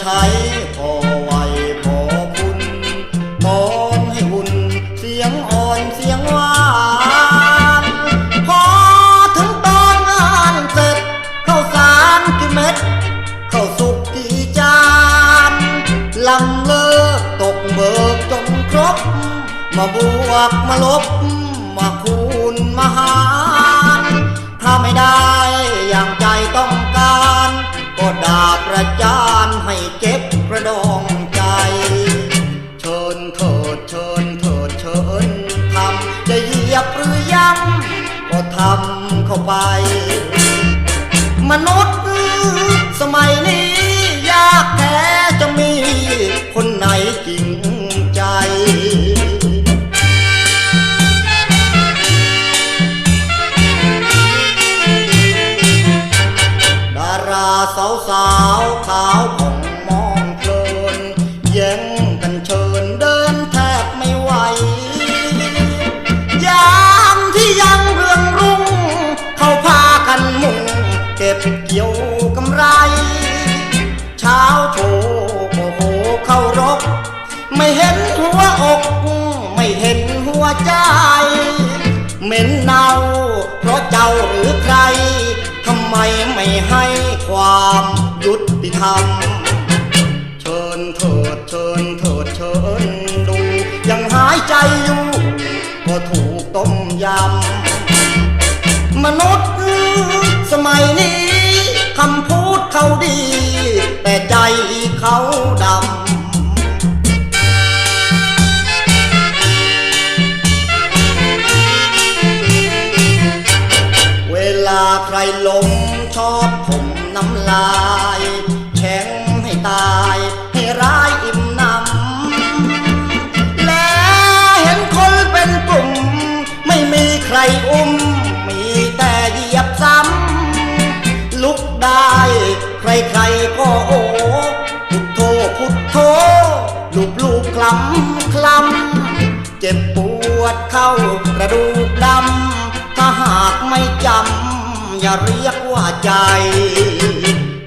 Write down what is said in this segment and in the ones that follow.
ใช้พอไหวพอคุณมองให้หุ่นเสียงอ่อนเสียงหวานพอถึงตอนงานเสร็จเข้าสารกี่เม็ดเข้าสุกกี่จานลำเลิกตกเบิกจนครบ มาบวกมาลบานให้เจ็บกระดองใจ เชิญเถิดเชิญเถิดเชิญทำจะเหยียบหรือย้ำก็ทำเข้าไป มนุษย์าวๆขาวผ่องมองเพลินแย่งกันเชิญเดินแทบไม่ไหวยามที่ยังเรืองรุ่ง เขาพากันมุ่ง เก็บเกี่ยวกำไร เช้าโชว์โอ้โหเข้ารบไม่เห็นหัวอก ไม่เห็นหัวใจ เหม็นเน่าเพราะเจ้าหรือใครทำไมไม่ให้ความ ยุติธรรม เชิญเถิดเชิญเถิดเชิญดู ยังหายใจอยู่ ก็ถูกต้มยำ มนุษย์สมัยนี้ คำพูดเขาดี แต่ใจเขาดำเวลาใครลงชอบผม น้ำลายแช่งให้ตายให้ร้ายอิ่มนำและเห็นคนเป็นกลุ่ม ไม่มีใครอุ้ม มีแต่เหยียบซ้ำลุกได้ ใครๆก็โอ้พุทโธพุทโธลูบลูบคลำคลำเจ็บปวดเข้ากระดูกดำถ้าหากไม่จำ อย่าเรียกว่าใจ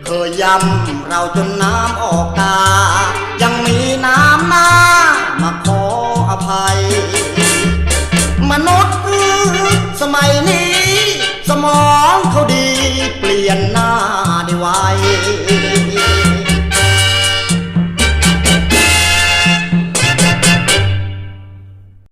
เคยยำเราจนน้ำออกตา ยังมีน้ำหน้ามาขออภัย มนุษย์สมัยนี้ สมองเขาดี เปลี่ยนหน้าได้ไว